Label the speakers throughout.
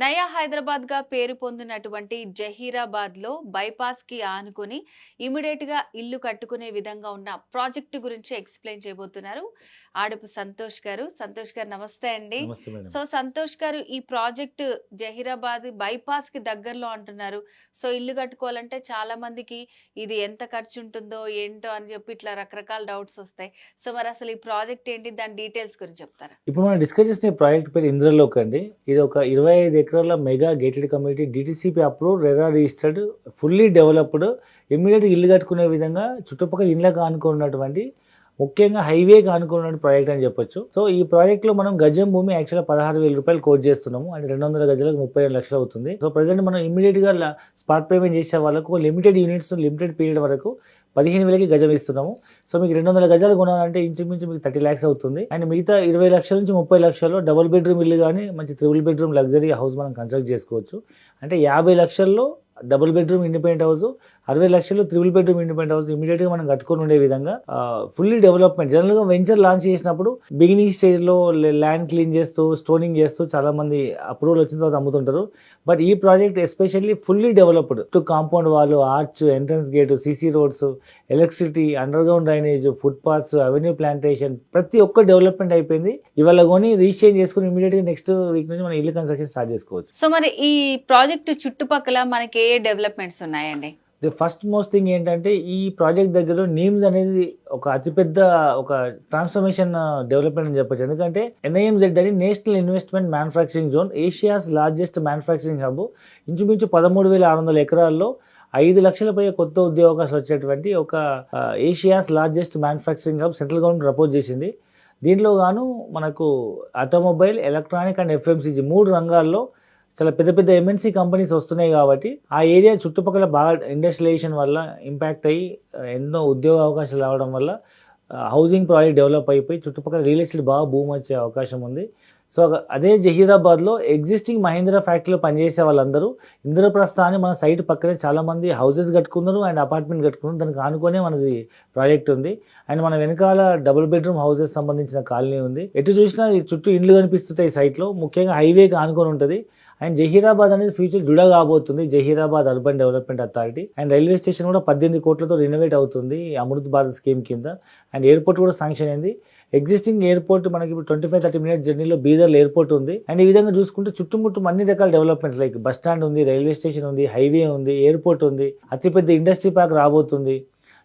Speaker 1: నయా హైదరాబాద్గా పేరు పొందినటువంటి జహీరాబాద్లో బైపాస్కి ఆనుకొని ఇమీడియట్గా ఇల్లు కట్టుకునే విధంగా ఉన్న ప్రాజెక్టు గురించి ఎక్స్ప్లెయిన్ చేయబోతున్నారు. ఆడపు సంతోష్ గారు. సంతోష్ గారు నమస్తే అండి. సో సంతోష్ గారు ఈ ప్రాజెక్ట్ జహీరాబాద్ బైపాస్కి దగ్గరలో అంటున్నారు. సో ఇల్లు కట్టుకోవాలంటే చాలా మందికి ఇది ఎంత ఖర్చు ఉంటుందో ఏంటో అని చెప్పి ఇట్లా రకరకాల డౌట్స్ వస్తాయి. సో మరి అసలు ఈ ప్రాజెక్ట్ ఏంటి? దాని డీటెయిల్స్ గురించి చెప్తారా?
Speaker 2: ఇప్పుడు మనం డిస్కస్ చేసిన ప్రాజెక్ట్ పేరు ఇంద్రలోక్ అండి. ఇది ఒక ఇరవై ఐదు ఎకరాల mega gated community DTCP approve RERA registered fully developed ఇమ్మీడియట్గా ఇల్లు కట్టుకునే విధంగా చుట్టుపక్కల ఇళ్ళకు ఆనుకున్నటువంటి ముఖ్యంగా హైవేకి ఆనుకున్న ప్రాజెక్ట్ అని చెప్పొచ్చు. సో ఈ ప్రాజెక్ట్లో మనం గజం భూమి యాక్చువల్గా పదహారు వేల రూపాయలు కోట్ చేస్తున్నాము. అంటే రెండు వందల గజలకు ముప్పై రెండు లక్షలు అవుతుంది. సో ప్రజెంట్ మనం ఇమీడియట్గా స్పాట్ పేమెంట్ చేసే వాళ్ళకు లిమిటెడ్ యూనిట్స్ లిమిటెడ్ పీరియడ్ వరకు పదిహేను వేలకి గజం ఇస్తున్నాము. సో మీకు రెండు వందల గజాలు కొనాలంటే ఇంచుమించు మీకు థర్టీ ల్యాక్స్ అవుతుంది. అండ్ మిగతా ఇరవై లక్షల నుంచి ముప్పై లక్షల్లో డబుల్ బెడ్రూమ్ ఇల్లు కానీ మంచి త్రిబుల్ బెడ్రూమ్ లగ్జరీ హౌస్ మనం కన్స్ట్రక్ట్ చేసుకోవచ్చు. అంటే యాభై లక్షల్లో డబుల్ బెడ్రూమ్ ఇండిపెండెంట్ హౌస్ అరవై లక్షలు త్రిబుల్ బెడ్రూమ్ ఇండిపెండెంట్ హౌస్ ఇమీడియట్గా మనం కట్టుకొని ఉండే విధంగా ఫుల్లీ డెవలప్మెంట్ జనరల్గా వెంచర్ లాంచ్ చేసినప్పుడు బిగినింగ్ స్టేజ్లో ల్యాండ్ క్లీన్ చేస్తూ స్టోనింగ్ చేస్తూ చాలా మంది అప్రూవల్ వచ్చిన తర్వాత అమ్ముతుంటారు. బట్ ఈ project especially fully developed to compound వాళ్ళు arch entrance gate CC roads electricity underground drainage footpaths avenue plantation ప్రతి ఒక్క డెవలప్మెంట్ అయిపోయింది. ఇవాళ కొని రీచేంజ్ చేసుకుని ఇమీడియట్గా నెక్స్ట్ వీక్ నుంచి మనం ఇల్లు కన్స్ట్రక్షన్ స్టార్ట్ చేసుకోవచ్చు.
Speaker 1: సో మరి ఈ ప్రాజెక్ట్ చుట్టుపక్కల మనకి ఏ డెవలప్మెంట్స్ ఉన్నాయండి.
Speaker 2: ది ఫస్ట్ మోస్ట్ థింగ్ ఏంటంటే ఈ ప్రాజెక్ట్ దగ్గరలో నీమ్స్ అనేది ఒక అతిపెద్ద ఒక ట్రాన్స్ఫర్మేషన్ డెవలప్మెంట్ uh, అని చెప్పొచ్చు. ఎందుకంటే ఎన్ఐఎంజెడ్ అని national investment manufacturing zone Asia's largest manufacturing hub ఇంచుమించు పదమూడు వేల ఆరు వందల ఎకరాల్లో ఐదు లక్షల పై కొత్త ఉద్యోగాలు వచ్చేటువంటి ఒక Asia's largest manufacturing hub central government propose చేసింది. దీంట్లో గాను మనకు ఆటోమొబైల్ ఎలక్ట్రానిక్ అండ్ ఎఫ్ఎంసీజీ మూడు రంగాల్లో చాలా పెద్ద పెద్ద ఎంఎన్సీ కంపెనీస్ వస్తున్నాయి కాబట్టి ఆ ఏరియా చుట్టుపక్కల బాగా ఇండస్ట్రియలైజేషన్ వల్ల ఇంపాక్ట్ అయ్యి ఎన్నో ఉద్యోగ అవకాశాలు రావడం వల్ల హౌసింగ్ ప్రాజెక్ట్ డెవలప్ అయిపోయి చుట్టుపక్కల రియల్ ఎస్టేట్ బాగా భూమి వచ్చే అవకాశం ఉంది. సో అదే జహీరాబాద్లో ఎగ్జిస్టింగ్ మహీంద్రా ఫ్యాక్టరీలో పనిచేసే వాళ్ళందరూ ఇంద్రప్రస్థ అని మన సైట్ పక్కనే చాలామంది హౌసెస్ కట్టుకున్నారు అండ్ అపార్ట్మెంట్ కట్టుకున్నారు. దానికి ఆనుకునే మనది ప్రాజెక్ట్ ఉంది. అండ్ మన వెనకాల డబుల్ బెడ్రూమ్ హౌసెస్ సంబంధించిన కాలనీ ఉంది. ఎటు చూసినా చుట్టూ ఇండ్లు కనిపిస్తుంటాయి సైట్లో ముఖ్యంగా హైవేకి ఆనుకొని ఉంటుంది. అండ్ జహీరాబాద్ అనేది ఫ్యూచర్ జుడా కాబోతుంది Zaheerabad urban development authority and railway station కూడా పద్దెనిమిది కోట్లతో రినోవేట్ అవుతుంది ఈ అమృత్ భారత్ స్కీమ్ కింద. అండ్ ఎయిర్పోర్ట్ కూడా శాంక్షన్ అయింది. ఎగ్జిస్టింగ్ ఎయిర్పోర్ట్ మనకి ఇప్పుడు ట్వంటీ ఫైవ్ థర్టీ మినిట్స్ జర్నీలో బీదర్లో ఎయిర్పోర్ట్ ఉంది. అండ్ ఈ విధంగా చూసుకుంటే చుట్టుముట్టు అన్ని రకాల డెవలప్మెంట్స్ లైక్ బస్ స్టాండ్ ఉంది రైల్వే స్టేషన్ ఉంది హైవే ఉంది ఎయిర్పోర్ట్ ఉంది. అతిపెద్ద ఇండస్ట్రీ పార్క్ రాబోతుంది.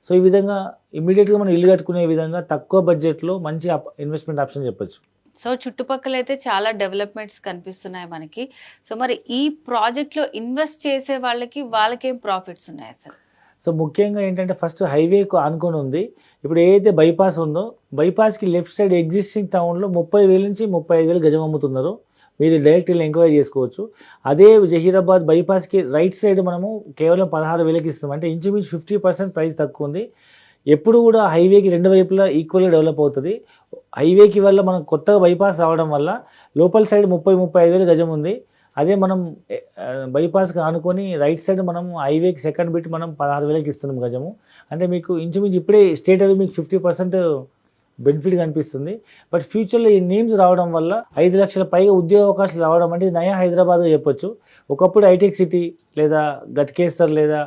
Speaker 2: సో ఈ విధంగా ఇమీడియట్గా మనం ఇల్లు కట్టుకునే విధంగా తక్కువ బడ్జెట్లో మంచి ఇన్వెస్ట్మెంట్ ఆప్షన్ చెప్పొచ్చు.
Speaker 1: సో చుట్టుపక్కల అయితే చాలా డెవలప్మెంట్స్ కనిపిస్తున్నాయి మనకి. సో మరి ఈ ప్రాజెక్ట్లో ఇన్వెస్ట్ చేసే వాళ్ళకి వాళ్ళకేం ప్రాఫిట్స్ ఉన్నాయి అసలు?
Speaker 2: సో ముఖ్యంగా ఏంటంటే ఫస్ట్ హైవేకు ఆనుకొని ఉంది. ఇప్పుడు ఏదైతే బైపాస్ ఉందో బైపాస్కి లెఫ్ట్ సైడ్ ఎగ్జిస్టింగ్ టౌన్లో ముప్పై వేల నుంచి ముప్పై ఐదు వేలు గజం అమ్ముతున్నారు. మీరు డైరెక్ట్ వెళ్ళి ఎంక్వైరీ చేసుకోవచ్చు. అదే జహీరాబాద్ బైపాస్కి రైట్ సైడ్ మనము కేవలం పదహారు వేలకి ఇస్తాం అంటే ఇంచుమించు ఫిఫ్టీ పర్సెంట్ ప్రైస్ తక్కువ ఉంది. ఎప్పుడు కూడా హైవేకి రెండు వైపులా ఈక్వల్గా డెవలప్ అవుతుంది. హైవేకి వల్ల మనం కొత్తగా బైపాస్ రావడం వల్ల లోపల సైడ్ ముప్పై ముప్పై ఐదు వేలు గజం ఉంది. అదే మనం బైపాస్కి ఆనుకొని రైట్ సైడ్ మనం హైవేకి సెకండ్ బిట్ మనం పదహారు వేలకి ఇస్తున్నాం గజము. అంటే మీకు ఇంచుమించు ఇప్పుడే స్టేట్ అవి మీకు ఫిఫ్టీ పర్సెంట్ బెనిఫిట్ కనిపిస్తుంది. బట్ ఫ్యూచర్లో ఈ నేమ్స్ రావడం వల్ల ఐదు లక్షల పైగా ఉద్యోగ అవకాశాలు రావడం అంటే నయా హైదరాబాద్ చెప్పొచ్చు. ఒకప్పుడు హైటెక్ సిటీ లేదా గట్కేసర్ లేదా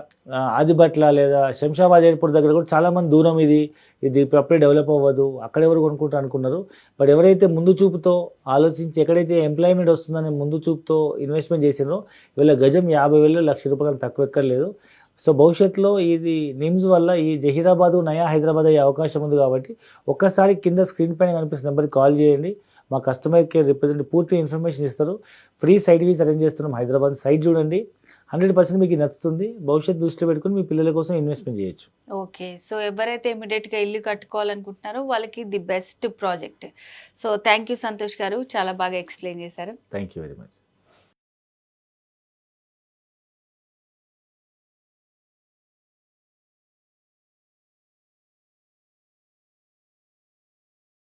Speaker 2: ఆదిభట్ల ఆదిబట్ల లేదా శంషాబాద్ ఎయిర్పోర్ట్ దగ్గర కూడా చాలామంది దూరం ఇది ఇది అప్పుడే డెవలప్ అవ్వదు. అక్కడ ఎవరు కొనుక్కుంటారు అనుకున్నారు. బట్ ఎవరైతే ముందు చూపుతో ఆలోచించి ఎక్కడైతే ఎంప్లాయ్మెంట్ వస్తుందని ముందు చూపుతో ఇన్వెస్ట్మెంట్ చేసినారో వీళ్ళ గజం యాభై వేలు లక్ష రూపాయలు తక్కువ ఎక్కర్లేదు. సో భవిష్యత్తులో ఇది నిమ్స్ వల్ల ఈ జహీరాబాదు నయా హైదరాబాద్ అయ్యే అవకాశం ఉంది కాబట్టి ఒక్కసారి కింద స్క్రీన్ పైన కనిపిస్తున్న నెంబర్కి కాల్ చేయండి. మా కస్టమర్ కేర్ రిప్రజెంట్ పూర్తి ఇన్ఫర్మేషన్ ఇస్తారు. ఫ్రీ సైట్ విజిట్ అరేంజ్ చేస్తున్నాం హైదరాబాద్ సైట్ చూడండి. హండ్రెడ్ పర్సెంట్ మీకు నచ్చుతుంది. భవిష్యత్తు దృష్టిలో పెట్టుకుని మీ పిల్లల కోసం ఇన్వెస్ట్మెంట్ చేయొచ్చు.
Speaker 1: ఓకే. సో ఎవరైతే ఇమీడియట్గా ఇల్లు కట్టుకోవాలనుకుంటున్నారో వాళ్ళకి the best project. So thank you Santosh garu. చాలా బాగా ఎక్స్ప్లెయిన్ చేశారు.
Speaker 2: Thank you very much.